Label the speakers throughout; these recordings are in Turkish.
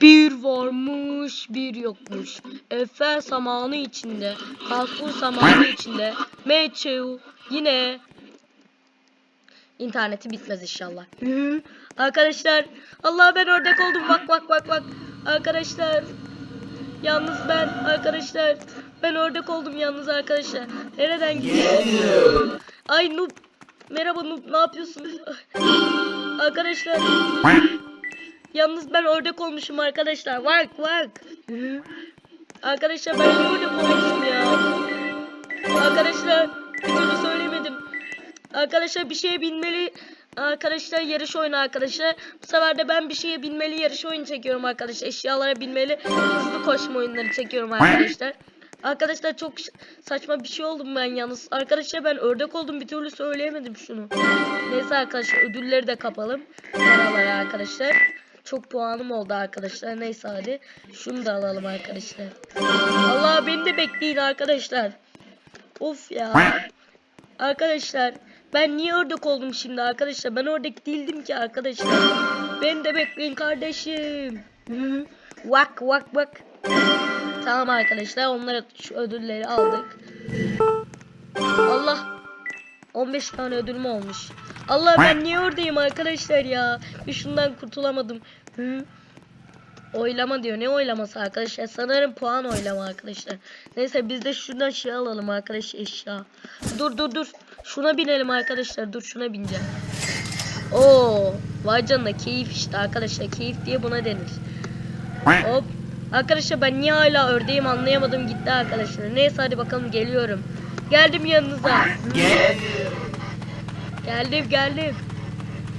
Speaker 1: Bir varmış bir yokmuş. Efe samanı içinde. Kasur samanı içinde. Meçhul yine. İnterneti bitmez inşallah. Arkadaşlar Allah ben ördek oldum bak bak bak bak. Arkadaşlar yalnız ben arkadaşlar ben ördek oldum yalnız arkadaşlar. Nereden gidiyorsun? Ay Noob. Merhaba Noob ne yapıyorsunuz? arkadaşlar Yalnız ben ördek olmuşum arkadaşlar. Bak bak. Arkadaşlar ben ördek olmuşum ya? Arkadaşlar bir türlü söylemedim. Arkadaşlar bir şeye binmeli. Arkadaşlar yarış oyunu arkadaşlar. Bu sefer de ben bir şeye binmeli yarış oyunu çekiyorum arkadaşlar. Eşyalara binmeli hızlı koşma oyunları çekiyorum arkadaşlar. Arkadaşlar çok saçma bir şey oldum ben yalnız. Arkadaşlar ben ördek oldum bir türlü söyleyemedim şunu. Neyse arkadaşlar ödülleri de kapalım. Paraları arkadaşlar. Çok puanım oldu arkadaşlar. Neyse hadi. Şunu da alalım arkadaşlar. Allah beni de bekleyin arkadaşlar. Of ya. Arkadaşlar ben niye ördek oldum şimdi arkadaşlar? Ben ördek değildim ki arkadaşlar. Beni de bekleyin kardeşim. Vak vak vak. Tamam arkadaşlar onlara şu ödülleri aldık. Allah. 15 tane ödülüm olmuş. Allah ben niye oradayım arkadaşlar ya? Bir şundan kurtulamadım. Hı? Oylama diyor. Ne oylaması arkadaşlar? Sanırım puan oylama arkadaşlar. Neyse biz de şuradan şey alalım arkadaş eşya. Dur dur dur. Şuna binelim arkadaşlar. Dur şuna bineceğim. Oo, vay canına keyif işte arkadaşlar. Keyif diye buna denir. Hop. Arkadaşlar ben niye hala ördeğim anlayamadım gitti arkadaşlar. Neyse hadi bakalım geliyorum. Geldim yanınıza. Geldim geldim.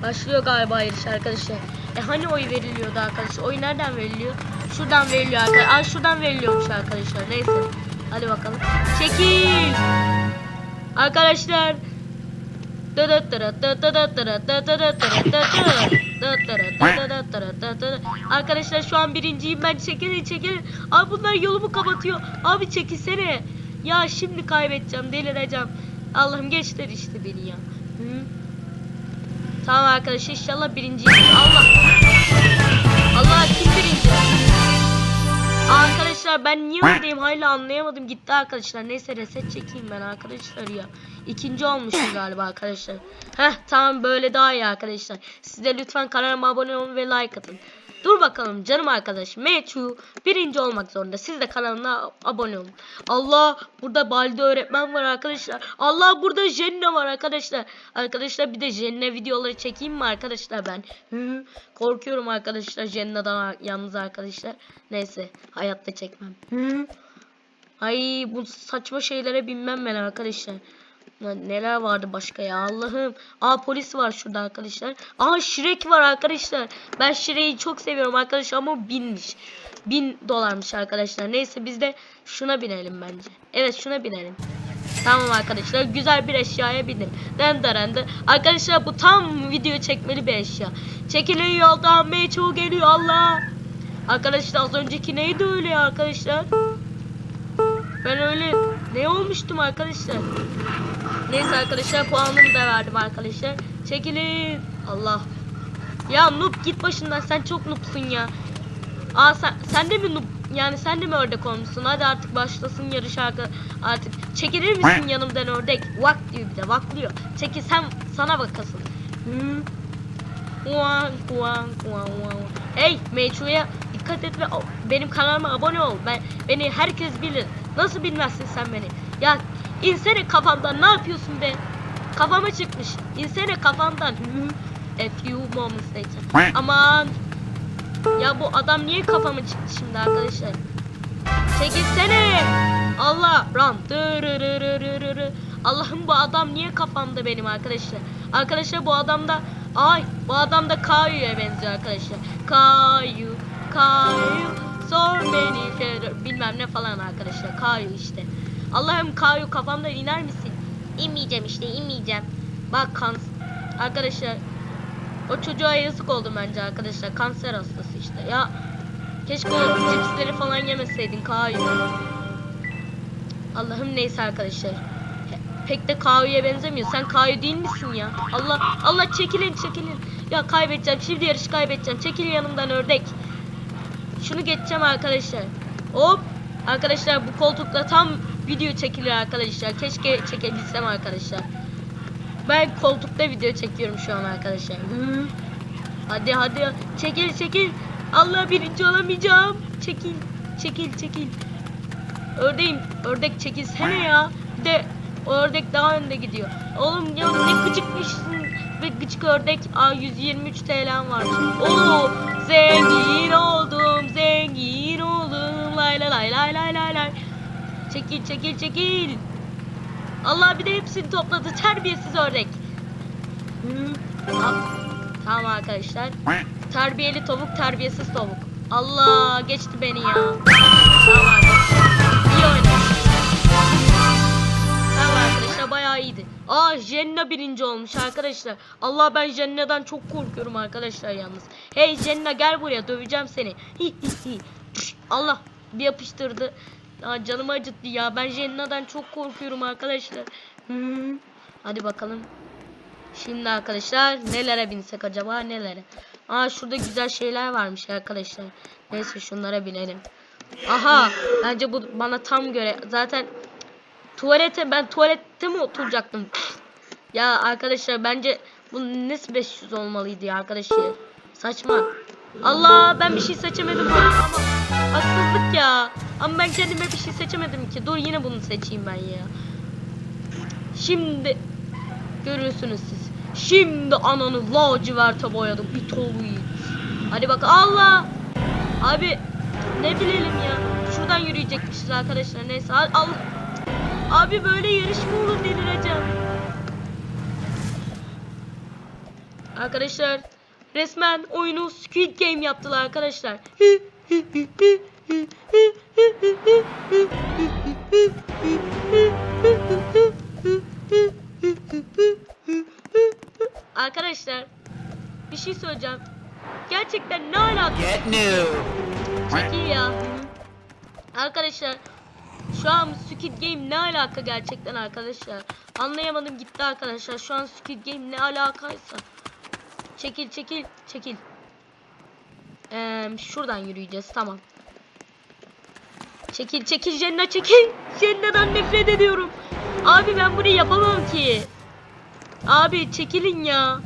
Speaker 1: Başlıyor galiba yarış arkadaşlar. E hani oy veriliyordu arkadaşlar? Oy nereden veriliyor? Şuradan veriliyor arkadaşlar. Aa şuradan veriliyormuş arkadaşlar. Neyse. Hadi bakalım. Çekil. Arkadaşlar. Arkadaşlar şu an birinciyim ben çekilin çekilin. Abi bunlar yolumu kapatıyor. Abi çekilsene. Ya şimdi kaybedeceğim delireceğim. Allah'ım geçler işte beni ya. Hı? Tamam arkadaşlar inşallah birinciyim. Allah. Allah kim birinci? Arkadaşlar ben niye oradayım hala anlayamadım gitti arkadaşlar. Neyse reset çekeyim ben arkadaşlar ya. İkinci olmuşum galiba arkadaşlar. Heh tamam böyle daha iyi arkadaşlar. Siz de lütfen kanalıma abone olun ve like atın. Dur bakalım canım arkadaş. Meçhu birinci olmak zorunda. Siz de kanalına abone olun. Allah burada Balde öğretmen var arkadaşlar. Allah burada Jenne var arkadaşlar. Arkadaşlar bir de Jenne videoları çekeyim mi arkadaşlar ben? Korkuyorum arkadaşlar Jenne'den yalnız arkadaşlar. Neyse hayatta çekmem. Ay bu saçma şeylere binmem ben arkadaşlar. Neler vardı başka ya Allah'ım. Aa polis var şurada arkadaşlar. Aa Shrek var arkadaşlar. Ben Shrek'i çok seviyorum arkadaşlar ama binmiş. Bin dolarmış arkadaşlar. Neyse biz de şuna binelim bence. Evet şuna binelim. Tamam arkadaşlar güzel bir eşyaya bindim. Den daranda. Arkadaşlar bu tam video çekmeli bir eşya. Çekilin yoldan Meço geliyor Allah. Arkadaşlar az önceki neydi öyle ya arkadaşlar? Ben öyle ne olmuştum arkadaşlar? Neyse arkadaşlar puanımı da verdim arkadaşlar. Çekilin. Allah. Ya noob git başından sen çok noobsun ya. Aa sen, sen de mi noob yani sen de mi ördek olmuşsun? Hadi artık başlasın yarış arka- artık. Çekilir misin yanımdan ördek? Vak diyor bir de vaklıyor. Çekil sen sana bakasın. Hı. Uan, uan, uan, uan. Hey Meçhu'ya dikkat et ve benim kanalıma abone ol. Ben beni herkes bilir. Nasıl bilmezsin sen beni? Ya insene kafamdan ne yapıyorsun be? Kafama çıkmış. İnsene kafamdan. A few moments later. Aman. Ya bu adam niye kafama çıktı şimdi arkadaşlar? Çekilsene. Allah. Ram. Allah'ım bu adam niye kafamda benim arkadaşlar? Arkadaşlar bu adamda ay bu adam da Kayu'ya benziyor arkadaşlar. Kayu, Kayu, so many feather bilmem ne falan arkadaşlar. Kayu işte. Allah'ım Kayu kafamdan iner misin? İnmeyeceğim işte inmeyeceğim. Bak kan arkadaşlar o çocuğa yazık oldu bence arkadaşlar. Kanser hastası işte. Ya keşke o cipsleri falan yemeseydin Kayu. Allah'ım neyse arkadaşlar. Pek de Kayu'ya benzemiyor. Sen Kayu değil misin ya? Allah Allah çekilin çekilin. Ya kaybedeceğim. Şimdi yarışı kaybedeceğim. Çekil yanımdan ördek. Şunu geçeceğim arkadaşlar. Hop. Arkadaşlar bu koltukla tam video çekilir arkadaşlar. Keşke çekebilsem arkadaşlar. Ben koltukta video çekiyorum şu an arkadaşlar. Hadi hadi çekil çekil. Allah birinci olamayacağım. Çekil çekil çekil. Ördeğim ördek çekilsene ya. Bir de ördek daha önde gidiyor. Oğlum ya ne gıcıkmışsın ve gıcık ördek. Aa 123 TL'm var. Oo zengin oldum zengin oldum. Lay lay lay lay lay lay lay. Çekil çekil çekil. Allah bir de hepsini topladı terbiyesiz ördek. Tamam. Tamam arkadaşlar. Terbiyeli tavuk, terbiyesiz tavuk. Allah geçti beni ya. Tamam arkadaşlar. İyi oynadı. Tamam arkadaşlar bayağı iyiydi. Aa Jenna birinci olmuş arkadaşlar. Allah ben Jenna'dan çok korkuyorum arkadaşlar yalnız. Hey Jenna gel buraya döveceğim seni. Allah bir yapıştırdı. Aa, canımı acıttı ya. Ben Jenna'dan çok korkuyorum arkadaşlar. Hadi bakalım. Şimdi arkadaşlar nelere binsek acaba nelere? Aa şurada güzel şeyler varmış arkadaşlar. Neyse şunlara binelim. Aha bence bu bana tam göre. Zaten tuvalete ben tuvalette mi oturacaktım? ya arkadaşlar bence bu nesi 500 olmalıydı ya arkadaşlar. Saçma. Allah ben bir şey seçemedim ama haksızlık ya. Ama ben kendime bir şey seçemedim ki. Dur yine bunu seçeyim ben ya. Şimdi Görüyorsunuz siz. Şimdi ananı laciverte boyadım. Oğlu it. Hadi bak Allah. Abi ne bilelim ya. Şuradan yürüyecekmişiz arkadaşlar. Neyse al. al. Abi böyle yarış mı olur delireceğim. Arkadaşlar resmen oyunu Squid Game yaptılar arkadaşlar. Arkadaşlar bir şey söyleyeceğim. Gerçekten ne alaka?
Speaker 2: Get new.
Speaker 1: Çok iyi ya. Arkadaşlar şu an Squid Game ne alaka gerçekten arkadaşlar? Anlayamadım gitti arkadaşlar. Şu an Squid Game ne alakaysa. Çekil çekil çekil. Ee, şuradan yürüyeceğiz tamam. Çekil çekil Jenna çekil. Jenna'dan nefret ediyorum. Abi ben bunu yapamam ki. Abi çekilin ya.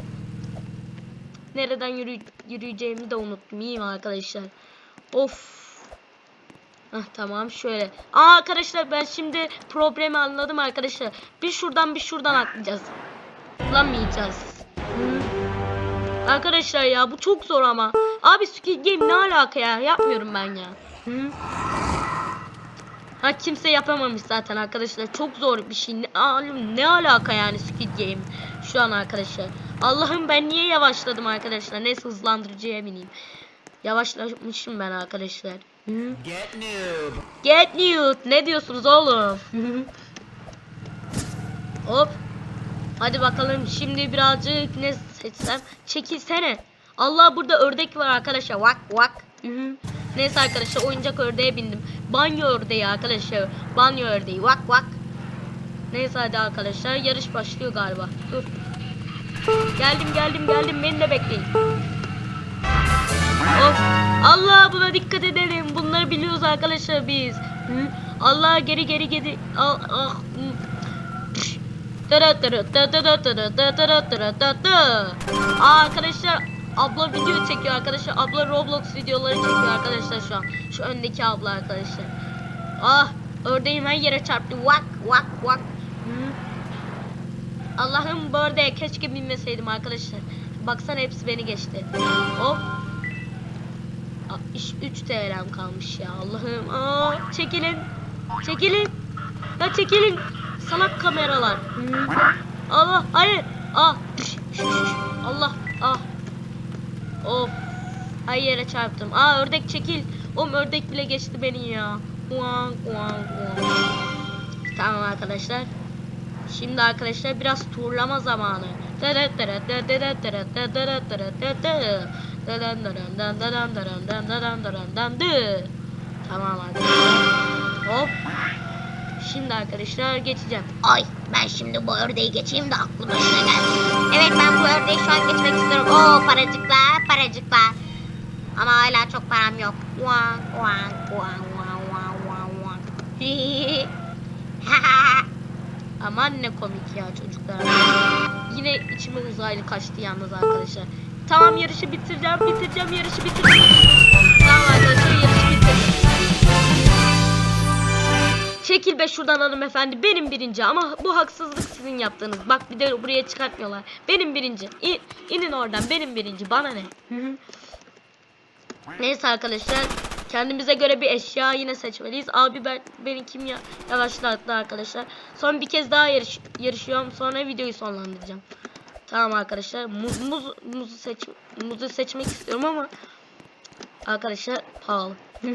Speaker 1: Nereden yürü yürüyeceğimi de unuttum. İyiyim arkadaşlar. Of. Hah, tamam şöyle. Aa arkadaşlar ben şimdi problemi anladım arkadaşlar. Bir şuradan bir şuradan atlayacağız. Atlamayacağız. Hı. Arkadaşlar ya bu çok zor ama. Abi Squid Game ne alaka ya? Yapmıyorum ben ya. Hı. Ha kimse yapamamış zaten arkadaşlar. Çok zor bir şey. Ne, ne alaka yani Squid Game şu an arkadaşlar. Allah'ım ben niye yavaşladım arkadaşlar? Neyse hızlandırıcıya bineyim. Yavaşlamışım ben arkadaşlar.
Speaker 2: Get new.
Speaker 1: Get Newt. Ne diyorsunuz oğlum? Hop. Hadi bakalım şimdi birazcık ne seçsem. Çekilsene. Allah burada ördek var arkadaşlar. Vak vak. Neyse arkadaşlar oyuncak ördeğe bindim. Banyo ördeği arkadaşlar. Banyo ördeği. Vak vak. Neyse hadi arkadaşlar yarış başlıyor galiba. Dur. Geldim geldim geldim beni de bekleyin. Of. Allah buna dikkat edelim. Bunları biliyoruz arkadaşlar biz. Allah geri geri geri. Ah. Aa, arkadaşlar abla video çekiyor arkadaşlar. Abla Roblox videoları çekiyor arkadaşlar şu an. Şu öndeki abla arkadaşlar. Ah ördeğim her yere çarptı. Vak vak vak. Hı. Allah'ım bu ördeğe keşke binmeseydim arkadaşlar. Baksana hepsi beni geçti. Hop. 63 TL'm kalmış ya Allah'ım. Aa, çekilin. Çekilin. Ya çekilin. Salak kameralar. Allah hayır. Ah. Allah. Ah. Of. Ay yere çarptım. Aa ördek çekil. Oğlum ördek bile geçti beni ya. Uang, uang, uang. Tamam arkadaşlar. Şimdi arkadaşlar biraz turlama zamanı. Tamam arkadaşlar. Hop. Şimdi arkadaşlar geçeceğim.
Speaker 3: Ay ben şimdi bu ördeği geçeyim de aklım başına gelsin. Evet ben bu ördeği şu an geçmek istiyorum. Oo paracıklar paracıklar. Ama hala çok param yok. Vang vang vang vang vang vang vang.
Speaker 1: Aman ne komik ya çocuklar. Yine içime uzaylı kaçtı yalnız arkadaşlar. Tamam yarışı bitireceğim, bitireceğim, yarışı bitireceğim. Tamam arkadaşlar yarışı bitirdim. Çekil be şuradan hanımefendi. Benim birinci ama bu haksızlık sizin yaptığınız. Bak bir de buraya çıkartmıyorlar. Benim birinci. İn, inin oradan benim birinci. Bana ne? Neyse arkadaşlar. Kendimize göre bir eşya yine seçmeliyiz. Abi ben beni kim ya yavaşlattı arkadaşlar. Son bir kez daha yarış, yarışıyorum. Sonra videoyu sonlandıracağım. Tamam arkadaşlar. Muz, muz, muzu seç muzu seçmek istiyorum ama arkadaşlar pahalı.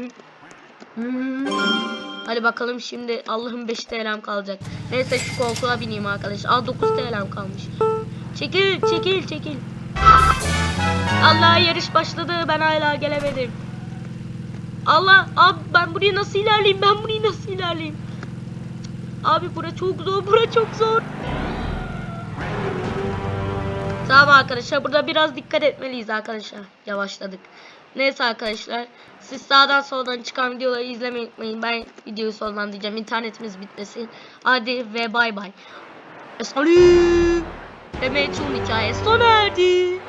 Speaker 1: Hadi bakalım şimdi Allah'ım 5 TL'm kalacak. Neyse şu koltuğa bineyim arkadaşlar. Aa 9 TL'm kalmış. Çekil çekil çekil. Allah yarış başladı. Ben hala gelemedim. Allah abi ben buraya nasıl ilerleyeyim? Ben burayı nasıl ilerleyeyim? Abi bura çok zor. Bura çok zor. Tamam arkadaşlar burada biraz dikkat etmeliyiz arkadaşlar. Yavaşladık. Neyse arkadaşlar. Siz sağdan soldan çıkan videoları izlemeyi unutmayın. Ben videoyu sonlandıracağım. İnternetimiz bitmesin. Hadi ve bay bay. Salut. Ve Meçhul hikaye sona erdi.